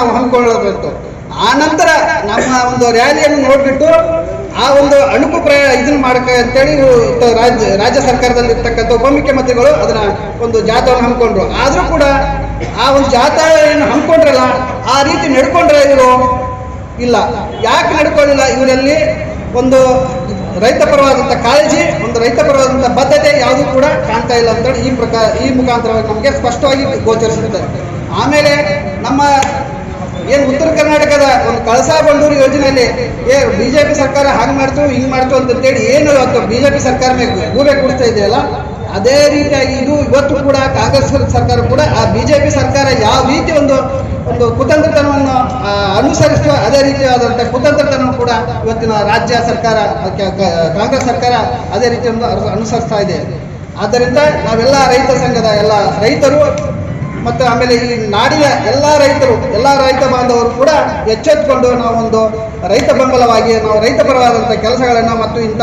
ನಾವು ಹಮ್ಮಿಕೊಳ್ಳಬೇಕು. ಆ ನಂತರ ನಮ್ಮ ಒಂದು ರ್ಯಾಲಿಯನ್ನು ನೋಡ್ಬಿಟ್ಟು ಆ ಒಂದು ಅಣುಕು ಪ್ರಯ ಇದನ್ನ ಮಾಡಕ ಅಂತೇಳಿ ರಾಜ್ಯ ರಾಜ್ಯ ಸರ್ಕಾರದಲ್ಲಿ ಇರ್ತಕ್ಕಂಥ ಉಪಮುಖ್ಯಮಂತ್ರಿಗಳು ಅದನ್ನ ಒಂದು ಜಾಥಾವನ್ನು ಹಮ್ಮಿಕೊಂಡ್ರು. ಆದರೂ ಕೂಡ ಆ ಒಂದು ಜಾಥಾ ಏನು ಹಮ್ಮಿಕೊಂಡ್ರಲ್ಲ, ಆ ರೀತಿ ನಡ್ಕೊಂಡ್ರೆ ಇವರು ಇಲ್ಲ. ಯಾಕೆ ನಡ್ಕೊಳ್ಳಿಲ್ಲ? ಇವರಲ್ಲಿ ಒಂದು ರೈತ ಪರವಾದಂಥ ಕಾಳಜಿ, ಒಂದು ರೈತ ಪರವಾದಂಥ ಬದ್ಧತೆ ಯಾವುದೂ ಕೂಡ ಕಾಣ್ತಾ ಇಲ್ಲ ಅಂತೇಳಿ ಈ ಪ್ರಕಾರ, ಈ ಮುಖಾಂತರವಾಗಿ ನಮಗೆ ಸ್ಪಷ್ಟವಾಗಿ ಗೋಚರಿಸುತ್ತೆ. ಆಮೇಲೆ ನಮ್ಮ ಏನು ಉತ್ತರ ಕರ್ನಾಟಕದ ಒಂದು ಕಳಸಾ ಬಂಡೂರು ಯೋಜನೆಯಲ್ಲಿ, ಏ, ಬಿಜೆಪಿ ಸರ್ಕಾರ ಹಾಗೆ ಮಾಡ್ತು, ಹಿಂಗೆ ಮಾಡ್ತು ಅಂತಂತೇಳಿ ಏನು ಇವತ್ತು ಬಿಜೆಪಿ ಸರ್ಕಾರ ಮೇಲೆ ಗೂಬೆ ಕೊಡ್ತಾ ಇದೆಯಲ್ಲ, ಅದೇ ರೀತಿಯಾಗಿ ಇದು ಇವತ್ತು ಕೂಡ ಕಾಂಗ್ರೆಸ್ ಸರ್ಕಾರ ಕೂಡ ಆ ಬಿಜೆಪಿ ಸರ್ಕಾರ ಯಾವ ರೀತಿ ಒಂದು ಒಂದು ಕುತಂತ್ರತನವನ್ನು ಅನುಸರಿಸುವ ಅದೇ ರೀತಿಯಾದಂಥ ಕುತಂತ್ರತನ ಕೂಡ ಇವತ್ತಿನ ರಾಜ್ಯ ಸರ್ಕಾರ ಕಾಂಗ್ರೆಸ್ ಸರ್ಕಾರ ಅದೇ ರೀತಿ ಒಂದು ಅನು- ಅನುಸರಿಸ್ತಾ ಇದೆ. ಆದ್ದರಿಂದ ನಾವೆಲ್ಲ ರೈತ ಸಂಘದ ಎಲ್ಲ ರೈತರು ಮತ್ತು ಆಮೇಲೆ ಈ ನಾಡಿನ ಎಲ್ಲ ರೈತರು, ಎಲ್ಲ ರೈತ ಬಾಂಧವರು ಕೂಡ ಎಚ್ಚೆತ್ತುಕೊಂಡು ನಾವೊಂದು ರೈತ ಬೆಂಬಲವಾಗಿ ನಾವು ರೈತ ಪರವಾದಂಥ ಕೆಲಸಗಳನ್ನು ಮತ್ತು ಇಂಥ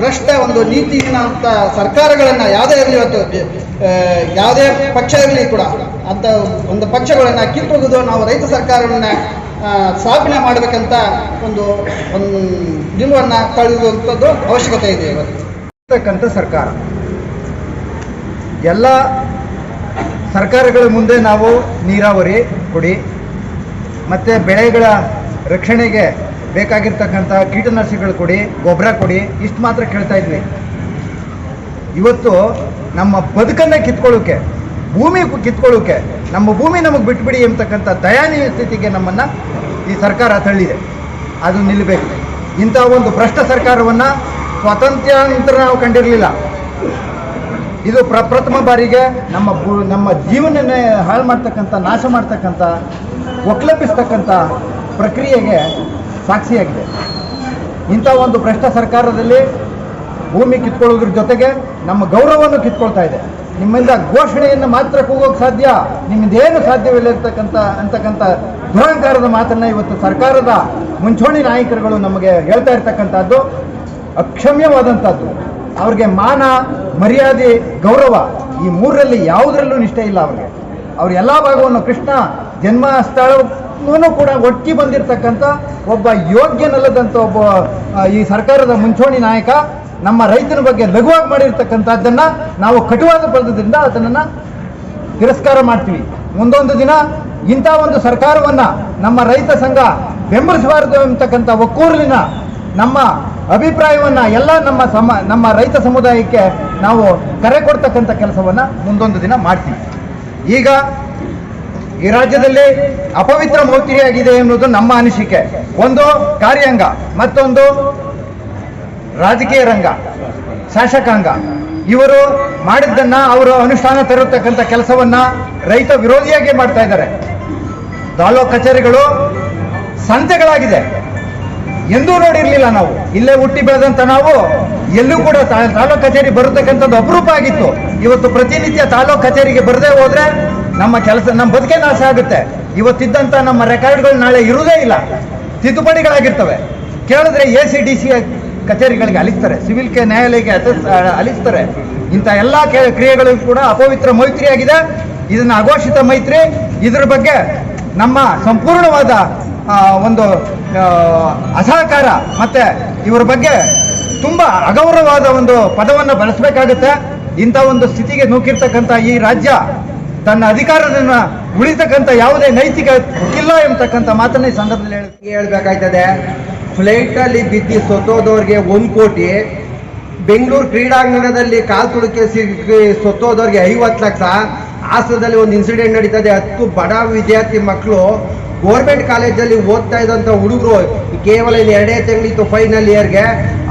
ಭ್ರಷ್ಟ ಒಂದು ನೀತಿಹೀನಂಥ ಸರ್ಕಾರಗಳನ್ನು ಯಾವುದೇ ಇರಲಿ ಇವತ್ತು ಯಾವುದೇ ಪಕ್ಷ ಇರಲಿ ಕೂಡ ಅಂಥ ಒಂದು ಪಕ್ಷಗಳನ್ನು ಕಿತ್ತೊಗೆದು ನಾವು ರೈತ ಸರ್ಕಾರವನ್ನು ಸ್ಥಾಪನೆ ಮಾಡಬೇಕಂತ ಒಂದು ಒಂದು ನಿಲುವನ್ನು ತಳೆಯುವಂಥದ್ದು ಅವಶ್ಯಕತೆ ಇದೆ ಇವತ್ತು. ಸರ್ಕಾರ, ಎಲ್ಲ ಸರ್ಕಾರಗಳ ಮುಂದೆ ನಾವು ನೀರಾವರಿ ಕೊಡಿ, ಮತ್ತು ಬೆಳೆಗಳ ರಕ್ಷಣೆಗೆ ಬೇಕಾಗಿರ್ತಕ್ಕಂಥ ಕೀಟನಾಶಕಗಳು ಕೊಡಿ, ಗೊಬ್ಬರ ಕೊಡಿ, ಇಷ್ಟು ಮಾತ್ರ ಕೇಳ್ತಾ ಇದ್ವಿ. ಇವತ್ತು ನಮ್ಮ ಬದುಕನ್ನೇ ಕಿತ್ಕೊಳ್ಳೋಕೆ, ಭೂಮಿ ಕಿತ್ಕೊಳ್ಳೋಕೆ, ನಮ್ಮ ಭೂಮಿ ನಮಗೆ ಬಿಟ್ಬಿಡಿ ಎಂಬತಕ್ಕಂಥ ದಯಾನೀಯ ಸ್ಥಿತಿಗೆ ನಮ್ಮನ್ನು ಈ ಸರ್ಕಾರ ತಳ್ಳಿದೆ. ಅದು ನಿಲ್ಲಬೇಕು ಇಂಥ ಒಂದು ಭ್ರಷ್ಟ ಸರ್ಕಾರವನ್ನು ಸ್ವಾತಂತ್ರ್ಯ ನಂತರ ನಾವು ಕಂಡಿರಲಿಲ್ಲ. ಇದು ಪ್ರಪ್ರಥಮ ಬಾರಿಗೆ ನಮ್ಮ ನಮ್ಮ ಜೀವನನೇ ಹಾಳು ಮಾಡ್ತಕ್ಕಂಥ, ನಾಶ ಮಾಡ್ತಕ್ಕಂಥ ಒಕ್ಲಪಿಸ್ತಕ್ಕಂಥ ಪ್ರಕ್ರಿಯೆಗೆ ಸಾಕ್ಷಿಯಾಗಿದೆ. ಇಂಥ ಒಂದು ಭ್ರಷ್ಟ ಸರ್ಕಾರದಲ್ಲಿ ಭೂಮಿ ಕಿತ್ಕೊಳ್ಳೋದ್ರ ಜೊತೆಗೆ ನಮ್ಮ ಗೌರವವನ್ನು ಕಿತ್ಕೊಳ್ತಾ ಇದೆ. ನಿಮ್ಮಿಂದ ಘೋಷಣೆಯನ್ನು ಮಾತ್ರ ಕೂಗೋಕೆ ಸಾಧ್ಯ? ನಿಮ್ಮಿಂದ ಏನು ಸಾಧ್ಯವಿಲ್ಲ ಇರ್ತಕ್ಕಂಥ ಅಂತಕ್ಕಂಥ ದುರಹಂಕಾರದ ಮಾತನ್ನು ಇವತ್ತು ಸರ್ಕಾರದ ಮುಂಚೂಣಿ ನಾಯಕರುಗಳು ನಮಗೆ ಹೇಳ್ತಾ ಇರ್ತಕ್ಕಂಥದ್ದು. ಅಕ್ಷಮ್ಯವಾದಂಥದ್ದು. ಅವ್ರಿಗೆ ಮಾನ, ಮರ್ಯಾದೆ, ಗೌರವ ಈ ಮೂರರಲ್ಲಿ ಯಾವುದರಲ್ಲೂ ನಿಷ್ಠೆ ಇಲ್ಲ ಅವ್ರಿಗೆ. ಅವ್ರ ಎಲ್ಲ ಭಾಗವನ್ನು ಕೃಷ್ಣ ಜನ್ಮ ಕೂಡ ಒಟ್ಟಿ ಬಂದಿರತಕ್ಕಂಥ ಒಬ್ಬ ಯೋಗ್ಯನಲ್ಲದಂಥ ಒಬ್ಬ ಈ ಸರ್ಕಾರದ ಮುಂಚೂಣಿ ನಾಯಕ ನಮ್ಮ ರೈತನ ಬಗ್ಗೆ ಲಘುವಾಗಿ ಮಾಡಿರ್ತಕ್ಕಂಥದ್ದನ್ನು ನಾವು ಕಟುವಾದ ಪದದಿಂದ ಅದನ್ನು ತಿರಸ್ಕಾರ ಮಾಡ್ತೀವಿ. ಮುಂದೊಂದು ದಿನ ಇಂಥ ಒಂದು ಸರ್ಕಾರವನ್ನು ನಮ್ಮ ರೈತ ಸಂಘ ಬೆಂಬಲಿಸಬಾರದು ಎಂಬತಕ್ಕಂಥ ಒಕ್ಕೂರಿನ ನಮ್ಮ ಅಭಿಪ್ರಾಯವನ್ನು ಎಲ್ಲ ನಮ್ಮ ಸಮ, ನಮ್ಮ ರೈತ ಸಮುದಾಯಕ್ಕೆ ನಾವು ಕರೆ ಕೊಡ್ತಕ್ಕಂಥ ಕೆಲಸವನ್ನು ಮುಂದೊಂದು ದಿನ ಮಾಡ್ತೀವಿ. ಈಗ ಈ ರಾಜ್ಯದಲ್ಲಿ ಅಪವಿತ್ರ ಮೋತಿಯಾಗಿದೆ ಎನ್ನುವುದು ನಮ್ಮ ಅನಿಸಿಕೆ. ಒಂದು ಕಾರ್ಯಾಂಗ, ಮತ್ತೊಂದು ರಾಜಕೀಯ ರಂಗ, ಶಾಸಕಾಂಗ. ಇವರು ಮಾಡಿದ್ದನ್ನ ಅವರು ಅನುಷ್ಠಾನ ತರತಕ್ಕಂಥ ಕೆಲಸವನ್ನ ರೈತ ವಿರೋಧಿಯಾಗಿ ಮಾಡ್ತಾ ಇದ್ದಾರೆ. ತಾಲೂಕು ಕಚೇರಿಗಳು ಸಂತೆಗಳಾಗಿದೆ. ಎಂದೂ ನೋಡಿರಲಿಲ್ಲ ನಾವು. ಇಲ್ಲೇ ಹುಟ್ಟಿ ಬೆಳೆದಂತ ನಾವು, ಎಲ್ಲೂ ಕೂಡ ತಾಲೂಕ್ ಕಚೇರಿ ಬರತಕ್ಕಂಥದ್ದು ಅಪರೂಪ ಆಗಿತ್ತು. ಇವತ್ತು ಪ್ರತಿನಿತ್ಯ ತಾಲೂಕ್ ಕಚೇರಿಗೆ ಬರದೇ ಹೋದ್ರೆ ನಮ್ಮ ಕೆಲಸ, ನಮ್ಮ ಬದುಕೆ ನಾಶ ಆಗುತ್ತೆ. ಇವತ್ತಿದ್ದಂತ ನಮ್ಮ ರೆಕಾರ್ಡ್ಗಳು ನಾಳೆ ಇರುವುದೇ ಇಲ್ಲ. ತಿದ್ದುಪಡಿಗಳಾಗಿರ್ತವೆ. ಕೇಳಿದ್ರೆ ಎ ಸಿ ಡಿ ಸಿ ಕಚೇರಿಗಳಿಗೆ ಅಲಿಸ್ತಾರೆ ಸಿವಿಲ್ ಕೆ ನ್ಯಾಯಾಲಯಕ್ಕೆ ಅಲಿಸ್ತಾರೆ ಇಂಥ ಎಲ್ಲ ಕ್ರಿಯೆಗಳು ಕೂಡ ಅಪವಿತ್ರ ಮೈತ್ರಿಯಾಗಿದೆ. ಇದನ್ನ ಅಘೋಷಿತ ಮೈತ್ರಿ. ಇದ್ರ ಬಗ್ಗೆ ನಮ್ಮ ಸಂಪೂರ್ಣವಾದ ಒಂದು ಅಸಹಕಾರ ಮತ್ತೆ ಇವರ ಬಗ್ಗೆ ತುಂಬಾ ಅಗೌರವವಾದ ಒಂದು ಪದವನ್ನು ಬಳಸಬೇಕಾಗುತ್ತೆ. ಇಂಥ ಒಂದು ಸ್ಥಿತಿಗೆ ನೂಕಿರ್ತಕ್ಕಂಥ ಈ ರಾಜ್ಯ ತನ್ನ ಅಧಿಕಾರದನ್ನ ಉಳಿತಕ್ಕಂಥ ಯಾವುದೇ ನೈತಿಕ ಇಲ್ಲ ಎಂಬತಕ್ಕಂಥ ಮಾತನ್ನ ಈ ಸಂದರ್ಭದಲ್ಲಿ ಹೇಳಿ ಹೇಳ್ಬೇಕಾಯ್ತದೆ. ಫ್ಲೈಟ್ ಅಲ್ಲಿ ಬಿದ್ದು ಸೊತ್ತೋದವ್ರಿಗೆ ಒಂದು ಕೋಟಿ. ಬೆಂಗಳೂರು ಕ್ರೀಡಾಂಗಣದಲ್ಲಿ ಕಾಲು ತುಳುಕೆ ಸಿಕ್ಕಿ ಸೊತ್ತೋದವ್ರಿಗೆ ಐವತ್ತು ಲಕ್ಷ. ಹಾಸನದಲ್ಲಿ ಒಂದು ಇನ್ಸಿಡೆಂಟ್ ನಡೀತದೆ. ಹತ್ತು ಬಡ ವಿದ್ಯಾರ್ಥಿ ಮಕ್ಕಳು ಗೋರ್ಮೆಂಟ್ ಕಾಲೇಜಲ್ಲಿ ಓದ್ತಾ ಇದ್ದಂಥ ಹುಡುಗರು ಕೇವಲ ಇನ್ನು ಎರಡೇ ತಿಂಗಳಿತ್ತು ಫೈನಲ್ ಇಯರ್ಗೆ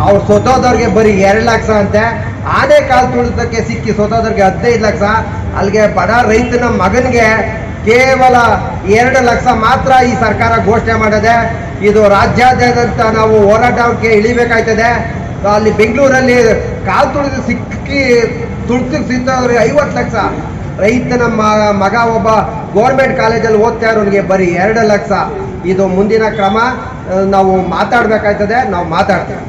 ಅವ್ರು ಸೊತೋದವ್ರಿಗೆ ಬರೀ ಎರಡು ಲಕ್ಷ ಅಂತೆ. ಆದೇ ಕಾಲ್ ತುಳಿತಕ್ಕೆ ಸಿಕ್ಕಿ ಸೊತೋದವ್ರಿಗೆ ಹದಿನೈದು ಲಕ್ಷ ಅಲ್ಲಿಗೆ ಬಡ ರೈತನ ಮಗನಿಗೆ ಕೇವಲ ಎರಡು ಲಕ್ಷ ಮಾತ್ರ ಈ ಸರ್ಕಾರ ಘೋಷಣೆ ಮಾಡಿದೆ. ಇದು ರಾಜ್ಯಾದ್ಯಂತ ನಾವು ಹೋರಾಟಕ್ಕೆ ಇಳಿಬೇಕಾಯ್ತದೆ. ಅಲ್ಲಿ ಬೆಂಗಳೂರಲ್ಲಿ ಕಾಲು ತುಳಿದು ಸಿಕ್ಕಿ ತುಳಿದು ಸಿಕ್ಕವ್ರಿಗೆ ಐವತ್ತು ಲಕ್ಷ ರೈತನ ಮಗ ಒಬ್ಬ ಗೋರ್ಮೆಂಟ್ ಕಾಲೇಜಲ್ಲಿ ಓದ್ತಾ ಇರೋನಿಗೆ ಬರೀ ಎರಡು ಲಕ್ಷ. ಇದು ಮುಂದಿನ ಕ್ರಮ. ನಾವು ಮಾತಾಡಬೇಕಾಯ್ತದೆ, ನಾವು ಮಾತಾಡ್ತೇವೆ.